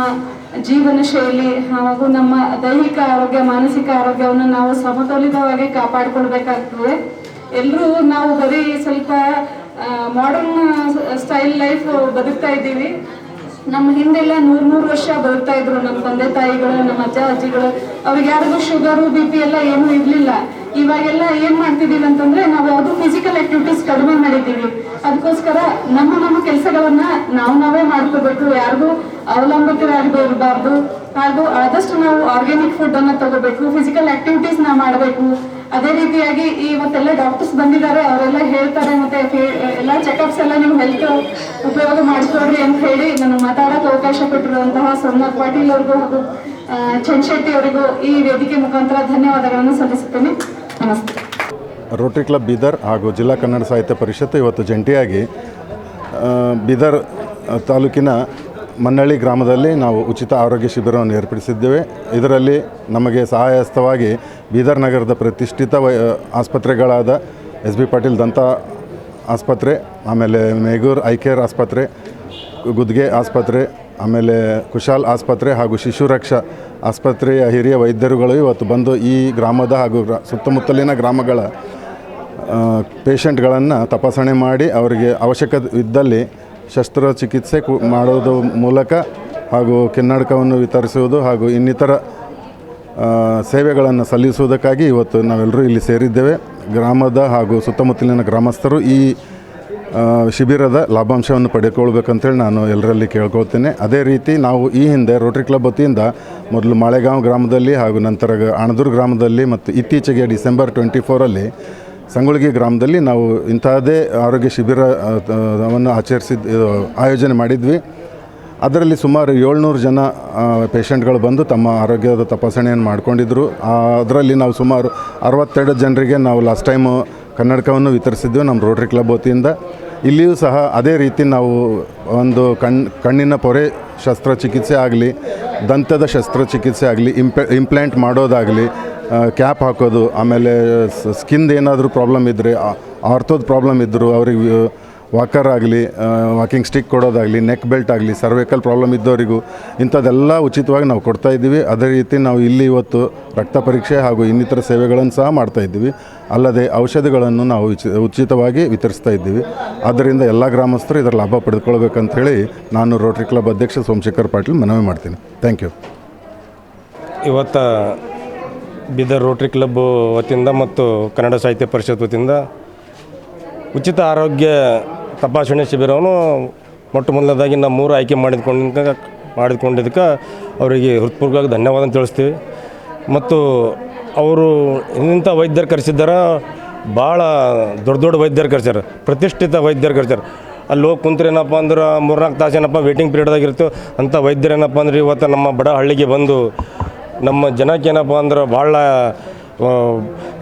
ಜೀವನ ಶೈಲಿ ಹಾಗೂ ನಮ್ಮ ದೈಹಿಕ ಆರೋಗ್ಯ, ಮಾನಸಿಕ ಆರೋಗ್ಯವನ್ನು ನಾವು ಸಮತೋಲಿತವಾಗಿ ಕಾಪಾಡಿಕೊಳ್ಬೇಕಾಗ್ತದೆ. ಎಲ್ಲರೂ ನಾವು ಬರೀ ಸ್ವಲ್ಪ ಮಾಡರ್ನ್ ಸ್ಟೈಲ್ ಲೈಫ್ ಬದುಕ್ತಾ ಇದ್ದೀವಿ. ನಮ್ಮ ಹಿಂದೆಲ್ಲ ನೂರ್ ನೂರು ವರ್ಷ ಬದುಕ್ತಾ ಇದ್ರು ನಮ್ಮ ತಂದೆ ತಾಯಿಗಳು, ನಮ್ಮ ಅಜ್ಜ ಅಜ್ಜಿಗಳು. ಅವ್ರಿಗೆ ಯಾರಿಗೂ ಶುಗರು ಬಿ ಪಿ ಎಲ್ಲ ಏನೂ ಇರ್ಲಿಲ್ಲ. ಇವಾಗೆಲ್ಲ ಏನ್ ಮಾಡ್ತಿದೀವಿ ಅಂತಂದ್ರೆ ನಾವು ಯಾವ್ದು ಫಿಸಿಕಲ್ ಆಕ್ಟಿವಿಟೀಸ್ ಕಡಿಮೆ ಮಾಡಿದೀವಿ ಅದಕ್ಕೋಸ್ಕರ ನಮ್ಮ ನಮ್ಮ ಕೆಲಸಗಳನ್ನ ನಾವು ನಾವೇ ಮಾಡ್ಕೋಬೇಕು ಯಾರಿಗೂ ಅವಲಂಬಿತರಾಗಬಾರ್ದು. ಹಾಗೂ ಆದಷ್ಟು ನಾವು ಆರ್ಗ್ಯಾನಿಕ್ ಫುಡ್ ಅನ್ನ ತಗೋಬೇಕು ಫಿಸಿಕಲ್ ಆಕ್ಟಿವಿಟೀಸ್ ನಾವು ಮಾಡಬೇಕು. ಅದೇ ರೀತಿಯಾಗಿ ಈ ಮತ್ತೆಲ್ಲ ಡಾಕ್ಟರ್ಸ್ ಬಂದಿದ್ದಾರೆ, ಅವರೆಲ್ಲ ಹೇಳ್ತಾರೆ ಮತ್ತೆ ಎಲ್ಲ ಚೆಕಪ್ಸ್ ಎಲ್ಲ ನೀವು ಹೆಲ್ತ್ ಉಪಯೋಗ ಮಾಡಿಸ್ಕೊಡ್ರಿ ಅಂತ ಹೇಳಿ ನನಗೆ ಮಾತಾಡೋಕೆ ಅವಕಾಶ ಕೊಟ್ಟಿರುವಂತಹ ಸೋಮನಾಥ್ ಪಾಟೀಲ್ ಅವ್ರಿಗೂ ಹಾಗೂ ಚಂದ್ ಚಂದ್ಶೆಟ್ಟಿ ಅವರಿಗೂ ಈ ವೇದಿಕೆ ಮುಖಾಂತರ ಧನ್ಯವಾದಗಳನ್ನು ಸಲ್ಲಿಸುತ್ತೇನೆ. ನಮಸ್ತೆ. ರೋಟರಿ ಕ್ಲಬ್ ಬೀದರ್ ಹಾಗೂ ಜಿಲ್ಲಾ ಕನ್ನಡ ಸಾಹಿತ್ಯ ಪರಿಷತ್ತು ಇವತ್ತು ಜಂಟಿಯಾಗಿ ಬೀದರ್ ತಾಲೂಕಿನ ಮನ್ನಳ್ಳಿ ಗ್ರಾಮದಲ್ಲಿ ನಾವು ಉಚಿತ ಆರೋಗ್ಯ ಶಿಬಿರವನ್ನು ಏರ್ಪಡಿಸಿದ್ದೇವೆ. ಇದರಲ್ಲಿ ನಮಗೆ ಸಹಾಯಹಸ್ತವಾಗಿ ಬೀದರ್ ನಗರದ ಪ್ರತಿಷ್ಠಿತ ವೈ ಆಸ್ಪತ್ರೆಗಳಾದ ಎಸ್ ಬಿ ಪಾಟೀಲ್ ದಂತ ಆಸ್ಪತ್ರೆ, ಆಮೇಲೆ ಮೇಗೂರ್ ಐ ಕೇರ್ ಆಸ್ಪತ್ರೆ, ಗುದ್ಗೆ ಆಸ್ಪತ್ರೆ, ಆಮೇಲೆ ಕುಶಾಲ್ ಆಸ್ಪತ್ರೆ ಹಾಗೂ ಶಿಶು ರಕ್ಷಾ ಆಸ್ಪತ್ರೆಯ ಹಿರಿಯ ವೈದ್ಯರುಗಳು ಇವತ್ತು ಬಂದು ಈ ಗ್ರಾಮದ ಹಾಗೂ ಸುತ್ತಮುತ್ತಲಿನ ಗ್ರಾಮಗಳ ಪೇಷಂಟ್ಗಳನ್ನು ತಪಾಸಣೆ ಮಾಡಿ ಅವರಿಗೆ ಅವಶ್ಯಕ ಇದ್ದಲ್ಲಿ ಶಸ್ತ್ರಚಿಕಿತ್ಸೆ ಮಾಡೋದು ಮೂಲಕ ಹಾಗೂ ಕಿನ್ನಡಕವನ್ನು ವಿತರಿಸುವುದು ಹಾಗೂ ಇನ್ನಿತರ ಸೇವೆಗಳನ್ನು ಸಲ್ಲಿಸುವುದಕ್ಕಾಗಿ ಇವತ್ತು ನಾವೆಲ್ಲರೂ ಇಲ್ಲಿ ಸೇರಿದ್ದೇವೆ. ಗ್ರಾಮದ ಹಾಗೂ ಸುತ್ತಮುತ್ತಲಿನ ಗ್ರಾಮಸ್ಥರು ಈ ಶಿಬಿರದ ಲಾಭಾಂಶವನ್ನು ಪಡೆದುಕೊಳ್ಬೇಕಂತೇಳಿ ನಾನು ಎಲ್ಲರಲ್ಲಿ ಕೇಳ್ಕೊಳ್ತೇನೆ. ಅದೇ ರೀತಿ ನಾವು ಈ ಹಿಂದೆ ರೋಟರಿ ಕ್ಲಬ್ ವತಿಯಿಂದ ಮೊದಲು ಮಾಳೆಗಾಂವ್ ಗ್ರಾಮದಲ್ಲಿ ಹಾಗೂ ನಂತರ ಅಣದೂರು ಗ್ರಾಮದಲ್ಲಿ ಮತ್ತು ಇತ್ತೀಚೆಗೆ ಡಿಸೆಂಬರ್ ಟ್ವೆಂಟಿ ಫೋರಲ್ಲಿ ಸಂಗೊಳ್ಗಿ ಗ್ರಾಮದಲ್ಲಿ ನಾವು ಇಂಥದ್ದೇ ಆರೋಗ್ಯ ಶಿಬಿರವನ್ನು ಆಚರಿಸಿದ ಆಯೋಜನೆ ಮಾಡಿದ್ವಿ. ಅದರಲ್ಲಿ ಸುಮಾರು ಏಳ್ನೂರು ಜನ ಪೇಷಂಟ್ಗಳು ಬಂದು ತಮ್ಮ ಆರೋಗ್ಯದ ತಪಾಸಣೆಯನ್ನು ಮಾಡ್ಕೊಂಡಿದ್ದರು ಅದರಲ್ಲಿ ನಾವು ಸುಮಾರು ಅರವತ್ತೆರಡು ಜನರಿಗೆ ನಾವು ಲಾಸ್ಟ್ ಟೈಮು ಕನ್ನಡಕವನ್ನು ವಿತರಿಸಿದ್ವಿ ನಮ್ಮ ರೋಟ್ರಿ ಕ್ಲಬ್ ವತಿಯಿಂದ. ಇಲ್ಲಿಯೂ ಸಹ ಅದೇ ರೀತಿ ನಾವು ಒಂದು ಕಣ್, ಕಣ್ಣಿನ ಪೊರೆ ಶಸ್ತ್ರಚಿಕಿತ್ಸೆ ಆಗಲಿ, ದಂತದ ಶಸ್ತ್ರಚಿಕಿತ್ಸೆ ಆಗಲಿ ಇಂಪೆ ಇಂಪ್ಲ್ಯಾಂಟ್ ಮಾಡೋದಾಗಲಿ ಕ್ಯಾಪ್ ಹಾಕೋದು, ಆಮೇಲೆ ಸ್ಕಿನ್ದು ಏನಾದರೂ ಪ್ರಾಬ್ಲಮ್ ಇದ್ದರೆ ಆರ್ಥೋದ ಪ್ರಾಬ್ಲಮ್ ಇದ್ದರು ಅವ್ರಿಗೆ ವಾಕರ್ ಆಗಲಿ ವಾಕಿಂಗ್ ಸ್ಟಿಕ್ ಕೊಡೋದಾಗಲಿ ನೆಕ್ ಬೆಲ್ಟ್ ಆಗಲಿ ಸರ್ವೈಕಲ್ ಪ್ರಾಬ್ಲಮ್ ಇದ್ದವರಿಗೂ ಇಂಥದ್ದೆಲ್ಲ ಉಚಿತವಾಗಿ ನಾವು ಕೊಡ್ತಾ ಇದ್ದೀವಿ. ಅದೇ ರೀತಿ ನಾವು ಇಲ್ಲಿ ಇವತ್ತು ರಕ್ತ ಪರೀಕ್ಷೆ ಹಾಗೂ ಇನ್ನಿತರ ಸೇವೆಗಳನ್ನು ಸಹ ಮಾಡ್ತಾ ಇದ್ದೀವಿ. ಅಲ್ಲದೆ ಔಷಧಿಗಳನ್ನು ನಾವು ಉಚಿ, ಉಚಿತವಾಗಿ ವಿತರಿಸ್ತಾ ಇದ್ದೀವಿ. ಆದ್ದರಿಂದ ಎಲ್ಲ ಗ್ರಾಮಸ್ಥರು ಇದರ ಲಾಭ ಪಡೆದುಕೊಳ್ಬೇಕಂಥೇಳಿ ನಾನು ರೋಟ್ರಿ ಕ್ಲಬ್ ಅಧ್ಯಕ್ಷ ಸೋಮಶೇಖರ್ ಪಾಟೀಲ್ ಮನವಿ ಮಾಡ್ತೀನಿ. ಥ್ಯಾಂಕ್ ಯು ಇವತ್ತು ಬಿದರ್ ರೋಟ್ರಿ ಕ್ಲಬ್ ವತಿಯಿಂದ ಮತ್ತು ಕನ್ನಡ ಸಾಹಿತ್ಯ ಪರಿಷತ್ ವತಿಯಿಂದ ಉಚಿತ ಆರೋಗ್ಯ ತಪಾಸಣೆ ಶಿಬಿರವನ್ನು ಮೊಟ್ಟ ಮೊದಲನೇದಾಗಿ ನಮ್ಮ ಮೂರು ಆಯ್ಕೆ ಮಾಡಿದ್ಕೊಂಡ ಮಾಡಿದ್ಕೊಂಡಿದ್ದಕ್ಕೆ ಅವರಿಗೆ ಹೃತ್ಪೂರ್ವಕವಾಗಿ ಧನ್ಯವಾದ ತಿಳಿಸ್ತೀವಿ. ಮತ್ತು ಅವರು ಇಂಥ ವೈದ್ಯರು ಕರೆಸಿದ್ದಾರ, ಭಾಳ ದೊಡ್ಡ ದೊಡ್ಡ ವೈದ್ಯರು ಕರೆಸ್ಯಾರ ಪ್ರತಿಷ್ಠಿತ ವೈದ್ಯರು ಕರೆಸ್ಯಾರ ಅಲ್ಲಿ ಹೋಗಿ ಕುಂತ್ರೇನಪ್ಪ ಅಂದ್ರೆ ಮೂರ್ನಾಲ್ಕು ತಾಸು ಏನಪ್ಪ ವೇಟಿಂಗ್ ಇರ್ತೀವಿ ಅಂಥ ವೈದ್ಯರು ಏನಪ್ಪ ಅಂದ್ರೆ ಇವತ್ತು ನಮ್ಮ ಬಡ ಹಳ್ಳಿಗೆ ಬಂದು ನಮ್ಮ ಜನಕ್ಕೆ ಏನಪ್ಪ ಅಂದ್ರೆ ಭಾಳ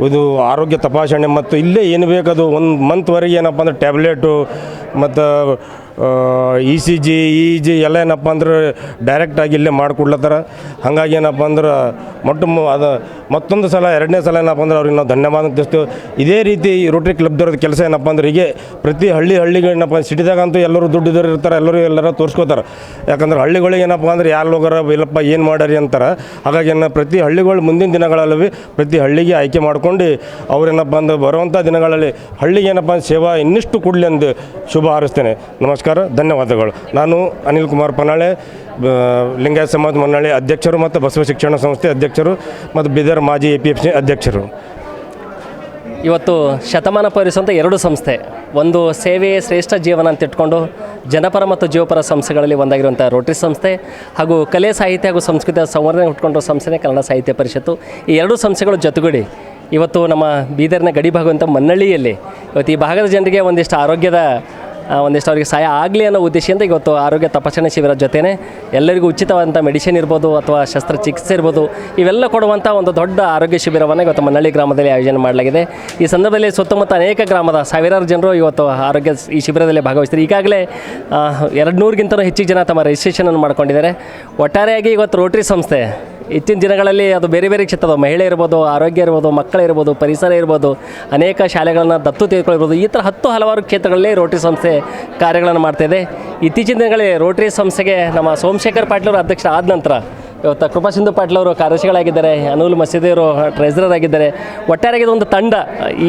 ಇದು ಆರೋಗ್ಯ ತಪಾಸಣೆ ಮತ್ತು ಇಲ್ಲೇ ಏನು ಬೇಕದು ಒಂದು ಮಂತ್ವರೆಗೆ ಏನಪ್ಪ ಅಂದ್ರೆ ಟ್ಯಾಬ್ಲೆಟು ಮತ್ತು E C G E G ಎಲ್ಲ ಏನಪ್ಪ ಅಂದ್ರೆ ಡೈರೆಕ್ಟಾಗಿ ಇಲ್ಲೇ ಮಾಡಿಕೊಡ್ಲತ್ತಾರ. ಹಾಗಾಗಿ ಏನಪ್ಪ ಅಂದ್ರೆ ಮೊಟ್ಟ ಅದು ಮತ್ತೊಂದು ಸಲ, ಎರಡನೇ ಸಲ ಏನಪ್ಪ ಅಂದ್ರೆ ಅವ್ರಿಗೆ ನಾವು ಧನ್ಯವಾದ ತಿಳಿಸ್ತೇವೆ. ಇದೇ ರೀತಿ ಈ ರೋಟ್ರಿ ಕ್ಲಬ್ದವ್ರದ್ದು ಕೆಲಸ ಏನಪ್ಪ ಅಂದ್ರೆ ಹೀಗೆ ಪ್ರತಿ ಹಳ್ಳಿ ಹಳ್ಳಿಗೆ ಏನಪ್ಪ ಸಿಟಿದಾಗಂತೂ ಎಲ್ಲರೂ ದುಡ್ಡಿದವ್ರು ಇರ್ತಾರೆ, ಎಲ್ಲರೂ ಎಲ್ಲರ ತೋರಿಸ್ಕೋತಾರೆ. ಯಾಕಂದ್ರೆ ಹಳ್ಳಿಗಳಿಗೆ ಏನಪ್ಪ ಅಂದ್ರೆ ಯಾರು ಹೋಗಾರ ಇಲ್ಲಪ್ಪ ಏನು ಮಾಡ್ಯಾರಿ ಅಂತಾರೆ. ಹಾಗಾಗಿ ಏನು ಪ್ರತಿ ಹಳ್ಳಿಗಳು ಮುಂದಿನ ದಿನಗಳಲ್ಲಿ ಪ್ರತಿ ಹಳ್ಳಿಗೆ ಆಯ್ಕೆ ಮಾಡ್ಕೊಂಡು ಅವ್ರೇನಪ್ಪ ಅಂದ್ರೆ ಬರುವಂಥ ದಿನಗಳಲ್ಲಿ ಹಳ್ಳಿಗೆ ಏನಪ್ಪ ಸೇವಾ ಇನ್ನಿಷ್ಟು ಕೊಡಲಿ ಅಂದು ಶುಭ ಹಾರಿಸ್ತೇನೆ. ನಮಸ್ಕಾರ. ಧನ್ಯವಾದಗಳು. ನಾನು ಅನಿಲ್ ಕುಮಾರ್ ಪನಾಳೆ ಲಿಂಗಾಯ ಲಿಂಗಾಯತ ಸಮಾಜ ಮಂಡಳಿ ಅಧ್ಯಕ್ಷರು ಮತ್ತು ಬಸವ ಶಿಕ್ಷಣ ಸಂಸ್ಥೆ ಅಧ್ಯಕ್ಷರು ಮತ್ತು ಬೀದರ್ ಮಾಜಿ ಎ ಪಿ ಎಫ್ ಸಿ ಅಧ್ಯಕ್ಷರು. ಇವತ್ತು ಶತಮಾನ ಪೂರೈಸುವಂಥ ಎರಡು ಸಂಸ್ಥೆ, ಒಂದು ಸೇವೆಯೇ ಶ್ರೇಷ್ಠ ಜೀವನ ಅಂತ ಇಟ್ಕೊಂಡು ಜನಪರ ಮತ್ತು ಜೀವಪರ ಸಂಸ್ಥೆಗಳಲ್ಲಿ ಒಂದಾಗಿರುವಂಥ ರೋಟರಿ ಸಂಸ್ಥೆ ಹಾಗೂ ಕಲೆ, ಸಾಹಿತ್ಯ ಹಾಗೂ ಸಂಸ್ಕೃತಿಯ ಸಂವರ್ಧನೆ ಹುಟ್ಕೊಂಡಿರೋ ಸಂಸ್ಥೆನೇ ಕನ್ನಡ ಸಾಹಿತ್ಯ ಪರಿಷತ್ತು. ಈ ಎರಡು ಸಂಸ್ಥೆಗಳು ಜೊತೆಗೂಡಿ ಇವತ್ತು ನಮ್ಮ ಬೀದರ್ನ ಗಡಿ ಭಾಗವಂತ ಮನ್ನಳ್ಳಿಯಲ್ಲಿ, ಇವತ್ತು ಈ ಭಾಗದ ಜನರಿಗೆ ಒಂದಿಷ್ಟು ಆರೋಗ್ಯದ ಒಂದಿಷ್ಟು ಅವರಿಗೆ ಸಹಾಯ ಆಗಲಿ ಅನ್ನೋ ಉದ್ದೇಶದಿಂದ ಇವತ್ತು ಆರೋಗ್ಯ ತಪಾಸಣೆ ಶಿಬಿರ ಜೊತೆನೇ ಎಲ್ಲರಿಗೂ ಉಚಿತವಾದಂಥ ಮೆಡಿಸಿನ್ ಇರ್ಬೋದು ಅಥವಾ ಶಸ್ತ್ರಚಿಕಿತ್ಸೆ ಇರ್ಬೋದು, ಇವೆಲ್ಲ ಕೊಡುವಂಥ ಒಂದು ದೊಡ್ಡ ಆರೋಗ್ಯ ಶಿಬಿರವನ್ನು ಇವತ್ತು ಮನ್ನಳ್ಳಿ ಗ್ರಾಮದಲ್ಲಿ ಆಯೋಜನೆ ಮಾಡಲಾಗಿದೆ. ಈ ಸಂದರ್ಭದಲ್ಲಿ ಸುತ್ತಮುತ್ತ ಅನೇಕ ಗ್ರಾಮದ ಸಾವಿರಾರು ಜನರು ಇವತ್ತು ಆರೋಗ್ಯ ಈ ಶಿಬಿರದಲ್ಲಿ ಭಾಗವಹಿಸ್ತಾರೆ ಈಗಾಗಲೇ ಎರಡು ನೂರಿಗಿಂತಲೂ ಹೆಚ್ಚಿಗೆ ಜನ ತಮ್ಮ ರಿಜಿಸ್ಟ್ರೇಷನನ್ನು ಮಾಡ್ಕೊಂಡಿದ್ದಾರೆ. ಒಟ್ಟಾರೆಯಾಗಿ ಇವತ್ತು ರೋಟರಿ ಸಂಸ್ಥೆ ಇತ್ತೀನ ದಿನಗಳಲ್ಲಿ ಅದು ಬೇರೆ ಬೇರೆ ಕ್ಷೇತ್ರದ ಮಹಿಳೆ ಇರ್ಬೋದು, ಆರೋಗ್ಯ ಇರ್ಬೋದು ಮಕ್ಕಳಿರ್ಬೋದು ಪರಿಸರ ಇರ್ಬೋದು, ಅನೇಕ ಶಾಲೆಗಳನ್ನು ದತ್ತು ತೆಗೆದುಕೊಳ್ಳಿರ್ಬೋದು. ಈ ಥರ ಹತ್ತು ಹಲವಾರು ಕ್ಷೇತ್ರಗಳಲ್ಲಿ ರೋಟರಿ ಸಂಸ್ಥೆ ಕಾರ್ಯಗಳನ್ನು ಮಾಡ್ತಾಯಿದೆ ಇತ್ತೀಚಿನ ದಿನಗಳಲ್ಲಿ ರೋಟರಿ ಸಂಸ್ಥೆಗೆ ನಮ್ಮ ಸೋಮಶೇಖರ್ ಪಾಟೀಲ್ ಅವರು ಅಧ್ಯಕ್ಷ ಆದ ನಂತರ ಇವತ್ತು ಕೃಪಾ ಸಿಂಧು ಪಾಟೀಲ್ ಅವರು ಕಾರ್ಯದರ್ಶಿಗಳಾಗಿದ್ದಾರೆ, ಅನುಲ್ ಮಸೀದಿಯವರು ಟ್ರೆಸರರ್ ಆಗಿದ್ದಾರೆ. ಒಟ್ಟಾರೆಯಾಗಿ ಇದೊಂದು ತಂಡ.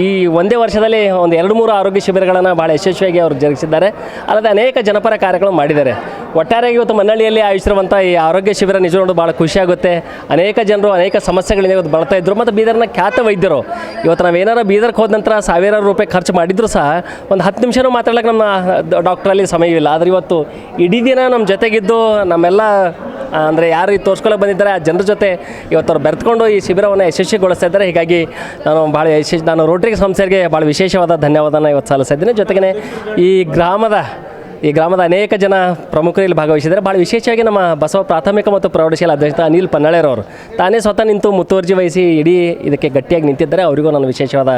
ಈ ಒಂದೇ ವರ್ಷದಲ್ಲಿ ಒಂದು ಎರಡು ಮೂರು ಆರೋಗ್ಯ ಶಿಬಿರಗಳನ್ನು ಭಾಳ ಯಶಸ್ವಿಯಾಗಿ ಅವರು ಜರುಗಿಸಿದ್ದಾರೆ. ಅಲ್ಲದೆ ಅನೇಕ ಜನಪರ ಕಾರ್ಯಕ್ರಮ ಮಾಡಿದ್ದಾರೆ. ಒಟ್ಟಾರೆಯಾಗಿ ಇವತ್ತು ಮನ್ನಳ್ಳಿಯಲ್ಲಿ ಆಯೋಜಿಸಿರುವಂಥ ಈ ಆರೋಗ್ಯ ಶಿಬಿರ ನಿಜ ನೋಡೋದು ಭಾಳ ಖುಷಿಯಾಗುತ್ತೆ ಅನೇಕ ಜನರು ಅನೇಕ ಸಮಸ್ಯೆಗಳಿಂದ ಇವತ್ತು ಬಳತಾ ಇದ್ದರು ಮತ್ತು ಬೀದರ್ನ ಖ್ಯಾತ ವೈದ್ಯರು, ಇವತ್ತು ನಾವು ಏನಾರ ಬೀದರ್ಗೆ ಹೋದ ನಂತರ ಸಾವಿರಾರು ರೂಪಾಯಿ ಖರ್ಚು ಮಾಡಿದ್ರು ಸಹ ಒಂದು ಹತ್ತು ನಿಮಿಷನೂ ಮಾತಾಡೋಕೆ ನಮ್ಮ ಡಾಕ್ಟ್ರಲ್ಲಿ ಸಮಯವಿಲ್ಲ. ಆದರೆ ಇವತ್ತು ಇಡೀ ದಿನ ನಮ್ಮ ಜೊತೆಗಿದ್ದು ನಮ್ಮೆಲ್ಲ, ಅಂದರೆ ಯಾರು ತೋರಿಸ್ಕೊಳ್ಳೋಕೆ ಬಂದಿದ್ದಾರೆ. ಆ ಜನರ ಜೊತೆ ಇವತ್ತು ಅವ್ರು ಬೆರೆತ್ಕೊಂಡು ಈ ಶಿಬಿರವನ್ನು ಯಶಸ್ವಿಗೊಳಿಸ್ತಾ ಇದ್ದಾರೆ. ಹೀಗಾಗಿ ನಾನು ಭಾಳ ಯಶಸ್ ನಾನು ರೋಟರಿ ಸಂಸ್ಥೆಗೆ ಭಾಳ ವಿಶೇಷವಾದ ಧನ್ಯವಾದನ ಇವತ್ತು ಸಲ್ಲಿಸ್ತಾ ಇದ್ದೀನಿ. ಜೊತೆಗೆ ಈ ಗ್ರಾಮದ ಈ ಗ್ರಾಮದ ಅನೇಕ ಜನ ಪ್ರಮುಖರು ಇಲ್ಲಿ ಭಾಗವಹಿಸಿದ್ದಾರೆ. ಭಾಳ ವಿಶೇಷವಾಗಿ ನಮ್ಮ ಬಸವ ಪ್ರಾಥಮಿಕ ಮತ್ತು ಪ್ರೌಢಶೀಲ ಅಧ್ಯಕ್ಷ ಅನಿಲ್ ಪನ್ನಳೆರವರು ತಾನೇ ಸ್ವತಃ ನಿಂತು ಮುತುವರ್ಜಿ ವಹಿಸಿ ಇಡೀ ಇದಕ್ಕೆ ಗಟ್ಟಿಯಾಗಿ ನಿಂತಿದ್ದಾರೆ. ಅವರಿಗೂ ನಾನು ವಿಶೇಷವಾದ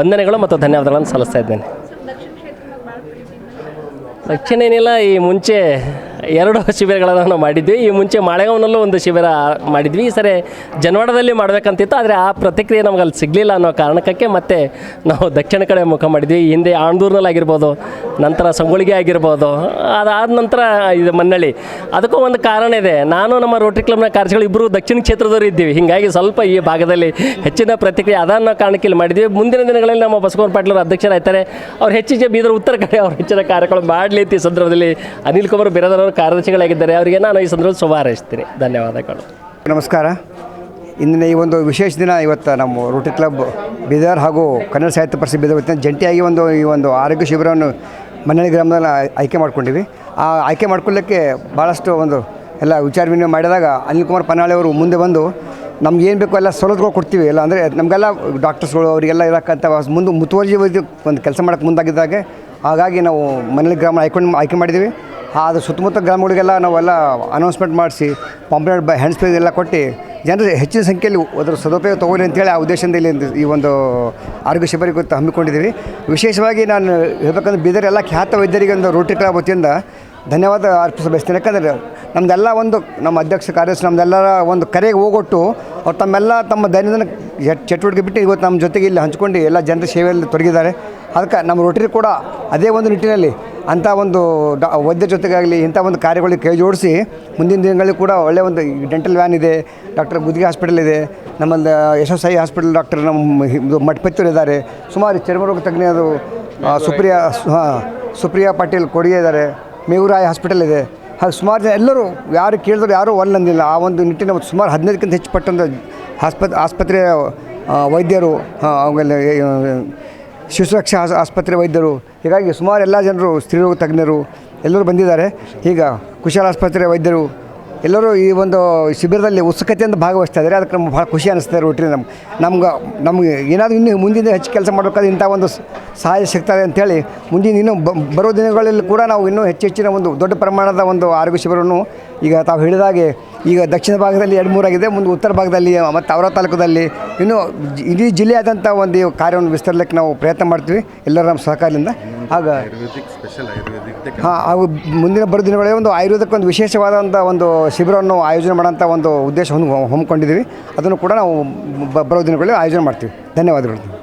ವಂದನೆಗಳು ಮತ್ತು ಧನ್ಯವಾದಗಳನ್ನು ಸಲ್ಲಿಸ್ತಾ ಇದ್ದೇನೆ. ಲಕ್ಷಣ ಏನಿಲ್ಲ ಈ ಮುಂಚೆ ಎರಡು ಶಿಬಿರಗಳನ್ನು ನಾವು ಮಾಡಿದ್ವಿ. ಈ ಮುಂಚೆ ಮಾಳೆಗಾವ್ನಲ್ಲೂ ಒಂದು ಶಿಬಿರ ಮಾಡಿದ್ವಿ. ಈ ಸರಿ ಜನವಾಡದಲ್ಲಿ ಮಾಡಬೇಕಂತಿತ್ತು, ಆದರೆ ಆ ಪ್ರತಿಕ್ರಿಯೆ ನಮ್ಗೆ ಅಲ್ಲಿ ಸಿಗಲಿಲ್ಲ ಅನ್ನೋ ಕಾರಣಕ್ಕೆ ಮತ್ತೆ ನಾವು ದಕ್ಷಿಣ ಕಡೆ ಮುಖ ಮಾಡಿದ್ವಿ. ಹಿಂದೆ ಆಣ್ದೂರ್ನಲ್ಲಿ ಆಗಿರ್ಬೋದು, ನಂತರ ಸಂಗೊಳಿಗೆ ಆಗಿರ್ಬೋದು, ಅದಾದ ನಂತರ ಇದು ಮನ್ನಳ್ಳಿ. ಅದಕ್ಕೂ ಒಂದು ಕಾರಣ ಇದೆ. ನಾನು ನಮ್ಮ ರೋಟ್ರಿ ಕ್ಲಬ್ನ ಕಾರ್ಯಗಳು ಇಬ್ಬರು ದಕ್ಷಿಣ ಕ್ಷೇತ್ರದವರು ಇದ್ದೀವಿ. ಹೀಗಾಗಿ ಸ್ವಲ್ಪ ಈ ಭಾಗದಲ್ಲಿ ಹೆಚ್ಚಿನ ಪ್ರತಿಕ್ರಿಯೆ ಅದನ್ನು ಕಾರಣಕ್ಕೆ ಇಲ್ಲಿ ಮಾಡಿದ್ವಿ. ಮುಂದಿನ ದಿನಗಳಲ್ಲಿ ನಮ್ಮ ಬಸವನ್ ಪಾಟೀಲ್ ಅಧ್ಯಕ್ಷರಾಗ್ತಾರೆ. ಅವ್ರು ಹೆಚ್ಚಿಗೆ ಬೀದರ್ ಉತ್ತರ ಕಡೆ ಅವ್ರು ಹೆಚ್ಚಿನ ಕಾರ್ಯಕ್ರಮ ಮಾಡಲಿ ಈ ಸಂದರ್ಭದಲ್ಲಿ ಅನಿಲ್ ಕುಮಾರ್ ಬಿರದರವರು ಕಾರ್ಯದರ್ಶಿಗಳಾಗಿದ್ದಾರೆ. ಅವರಿಗೆ ನಾನು ಈ ಸಂದರ್ಭದಲ್ಲಿ ಶುಭ ಹಾರೈಸ್ತೀನಿ ಧನ್ಯವಾದಗಳು. ನಮಸ್ಕಾರ. ಇಂದಿನ ಈ ಒಂದು ವಿಶೇಷ ದಿನ ಇವತ್ತು ನಮ್ಮ ರೋಟಿ ಕ್ಲಬ್ ಬೀದರ್ ಹಾಗೂ ಕನ್ನಡ ಸಾಹಿತ್ಯ ಪರಿಷತ್ ಬೀದರ್ ವತಿಯಿಂದ ಜಂಟಿಯಾಗಿ ಒಂದು ಈ ಒಂದು ಆರೋಗ್ಯ ಶಿಬಿರವನ್ನು ಮನೇಲಿ ಗ್ರಾಮದಲ್ಲಿ ಆಯ್- ಆಯ್ಕೆ ಮಾಡ್ಕೊಂಡಿವಿ. ಆ ಆಯ್ಕೆ ಮಾಡ್ಕೊಳ್ಳೋಕ್ಕೆ ಭಾಳಷ್ಟು ಒಂದು ಎಲ್ಲ ವಿಚಾರ ವಿನಿಮಯ ಮಾಡಿದಾಗ ಅನಿಲ್ ಕುಮಾರ್ ಪನ್ನಾಳಿ ಅವರು ಮುಂದೆ ಬಂದು ನಮ್ಗೆ ಏನು ಬೇಕೋ ಎಲ್ಲ ಸೌಲಭ್ಯಗಳು ಕೊಡ್ತೀವಿ. ಎಲ್ಲ ಅಂದರೆ ನಮಗೆಲ್ಲ ಡಾಕ್ಟರ್ಸ್ಗಳು ಅವರಿಗೆಲ್ಲ ಇರೋಕ್ಕಂಥ ಮುಂದೆ ಮುತುವರ್ಜಿ ಒಂದು ಕೆಲಸ ಮಾಡೋಕ್ಕೆ ಮುಂದಾಗಿದ್ದಾಗೆ ಹಾಗಾಗಿ ನಾವು ಮನೇಲಿ ಗ್ರಾಮ ಆಯ್ಕೊಂಡು ಆಯ್ಕೆ ಮಾಡಿದ್ದೀವಿ. ಅದು ಸುತ್ತಮುತ್ತ ಗ್ರಾಮಗಳಿಗೆಲ್ಲ ನಾವೆಲ್ಲ ಅನೌನ್ಸ್ಮೆಂಟ್ ಮಾಡಿಸಿ ಪಾಂಪ್ಲೆಟ್ ಬೈ ಹ್ಯಾಂಡ್ ಸ್ಪ್ರೇ ಎಲ್ಲ ಕೊಟ್ಟು ಜನರು ಹೆಚ್ಚಿನ ಸಂಖ್ಯೆಯಲ್ಲಿ ಅದರ ಸದುಪಯೋಗ ತೊಗೊಳ್ಳಿ ಅಂತೇಳಿ ಆ ಉದ್ದೇಶದಿಂದ ಈ ಒಂದು ಆರೋಗ್ಯ ಶಿಬಿರ ಕುರಿತು ಹಮ್ಮಿಕೊಂಡಿದ್ದೀವಿ. ವಿಶೇಷವಾಗಿ ನಾನು ಹೇಳ್ಬೇಕಂದ್ರೆ ಬೀದರ್ ಎಲ್ಲ ಖ್ಯಾತ ವೈದ್ಯರಿಗೆ ಒಂದು ರೋಟರಿ ಕ್ಲಬ್ ವತಿಯಿಂದ ಧನ್ಯವಾದ ಅರ್ಪಿಸ ಬಯಸ್ತೀನಿ ಯಾಕಂದರೆ ನಮ್ಮದೆಲ್ಲ ಒಂದು ನಮ್ಮ ಅಧ್ಯಕ್ಷ ಕಾರ್ಯದರ್ಶಿ ನಮ್ಮದೆಲ್ಲರ ಒಂದು ಕರೆಗೆ ಹೋಗೊಟ್ಟು ಅವ್ರು ತಮ್ಮೆಲ್ಲ ತಮ್ಮ ದೈನಂದಿನ ಚಟುವಟಿಕೆ ಬಿಟ್ಟು ಇವತ್ತು ನಮ್ಮ ಜೊತೆಗೆ ಇಲ್ಲಿ ಹಂಚ್ಕೊಂಡು ಎಲ್ಲ ಜನರ ಸೇವೆಯಲ್ಲಿ ತೊಡಗಿದ್ದಾರೆ. ಅದಕ್ಕೆ ನಮ್ಮ ರೋಟರಿ ಕೂಡ ಅದೇ ಒಂದು ನಿಟ್ಟಿನಲ್ಲಿ ಅಂಥ ಒಂದು ಡಾ ವೈದ್ಯರ ಜೊತೆಗಾಗಲಿ ಇಂಥ ಒಂದು ಕಾರ್ಯಗಳಿಗೆ ಕೈ ಜೋಡಿಸಿ ಮುಂದಿನ ದಿನಗಳಲ್ಲಿ ಕೂಡ ಒಳ್ಳೆಯ ಒಂದು ಡೆಂಟಲ್ ವ್ಯಾನ್ ಇದೆ, ಡಾಕ್ಟರ್ ಗುದ್ಗಿ ಹಾಸ್ಪಿಟಲ್ ಇದೆ, ನಮ್ಮಲ್ಲಿ ಯಶಸ್ಸಾಯಿ ಹಾಸ್ಪಿಟಲ್ ಡಾಕ್ಟರ್ ನಮ್ಮ ಮಠಪತ್ತೂರು ಇದ್ದಾರೆ. ಸುಮಾರು ಚರ್ಮರೋಗ ತಜ್ಞರು ಸುಪ್ರಿಯಾ ಹಾಂ, ಸುಪ್ರಿಯಾ ಪಾಟೀಲ್ ಕೊಡುಗೆ ಇದ್ದಾರೆ. ಮೇವುರಾಯ್ ಹಾಸ್ಪಿಟಲ್ ಇದೆ. ಹಾಗೆ ಸುಮಾರು ಜನ ಎಲ್ಲರೂ ಯಾರು ಕೇಳಿದ್ರು ಯಾರೂ ಒಲ್ಲಂದಿಲ್ಲ ಆ ಒಂದು ನಿಟ್ಟಿನ ಸುಮಾರು ಹದಿನೈದಕ್ಕಿಂತ ಹೆಚ್ಚು ಪಟ್ಟಂಥ ಆಸ್ಪತ್ರೆ ಆಸ್ಪತ್ರೆಯ ವೈದ್ಯರು ಆಮೇಲೆ ಶಿಶುರಕ್ಷಾ ಆಸ್- ಆಸ್ಪತ್ರೆ ವೈದ್ಯರು, ಹೀಗಾಗಿ ಸುಮಾರು ಎಲ್ಲ ಜನರು ಸ್ತ್ರೀರೋಗ ತಜ್ಞರು ಎಲ್ಲರೂ ಬಂದಿದ್ದಾರೆ. ಈಗ ಕುಶಾಲ ಆಸ್ಪತ್ರೆ ವೈದ್ಯರು ಎಲ್ಲರೂ ಈ ಒಂದು ಶಿಬಿರದಲ್ಲಿ ಉತ್ಸುಕತೆಯಿಂದ ಭಾಗವಹಿಸ್ತಾ ಇದ್ದಾರೆ ಅದಕ್ಕೆ ನಮ್ಗೆ ಭಾಳ ಖುಷಿ ಅನಿಸ್ತದೆ ಒಟ್ಟಿನ ನಮ್ಗೆ ನಮ್ಗೆ ನಮಗೆ ಏನಾದರೂ ಇನ್ನೂ ಮುಂದಿನ ಹೆಚ್ಚು ಕೆಲಸ ಮಾಡಬೇಕಾದ್ರೆ ಇಂಥ ಒಂದು ಸಹಾಯ ಸಿಗ್ತದೆ ಅಂತೇಳಿ ಮುಂದಿನ ಇನ್ನೂ ಬರೋ ದಿನಗಳಲ್ಲಿ ಕೂಡ ನಾವು ಇನ್ನೂ ಹೆಚ್ಚು ಹೆಚ್ಚಿನ ಒಂದು ದೊಡ್ಡ ಪ್ರಮಾಣದ ಒಂದು ಆರೋಗ್ಯ ಶಿಬಿರವನ್ನು ಈಗ ತಾವು ಹೇಳಿದಾಗೆ ಈಗ ದಕ್ಷಿಣ ಭಾಗದಲ್ಲಿ ಎರಡು ಮೂರಾಗಿದೆ ಮುಂದೆ ಉತ್ತರ ಭಾಗದಲ್ಲಿ ಮತ್ತು ಅವರ ತಾಲೂಕದಲ್ಲಿ ಇನ್ನೂ ಇಡೀ ಜಿಲ್ಲೆಯಾದಂಥ ಒಂದು ಕಾರ್ಯವನ್ನು ವಿಸ್ತರಿಸಲಿಕ್ಕೆ ನಾವು ಪ್ರಯತ್ನ ಮಾಡ್ತೀವಿ. ಎಲ್ಲರ ನಮ್ಮ ಸಹಕಾರದಿಂದ. ಆಗ ಹಾಂ ಹಾಗೂ ಮುಂದಿನ ಬರೋ ದಿನಗಳಲ್ಲಿ ಒಂದು ಆಯುರ್ವೇದಕ್ಕೆ ಒಂದು ವಿಶೇಷವಾದಂಥ ಒಂದು ಶಿಬಿರವನ್ನು ಆಯೋಜನೆ ಮಾಡೋಂಥ ಒಂದು ಉದ್ದೇಶವನ್ನು ಹೊಮ್ಮಿಕೊಂಡಿದ್ದೀವಿ ಅದನ್ನು ಕೂಡ ನಾವು ಬರೋ ದಿನಗಳಲ್ಲಿ ಆಯೋಜನೆ ಮಾಡ್ತೀವಿ. ಧನ್ಯವಾದಗಳು.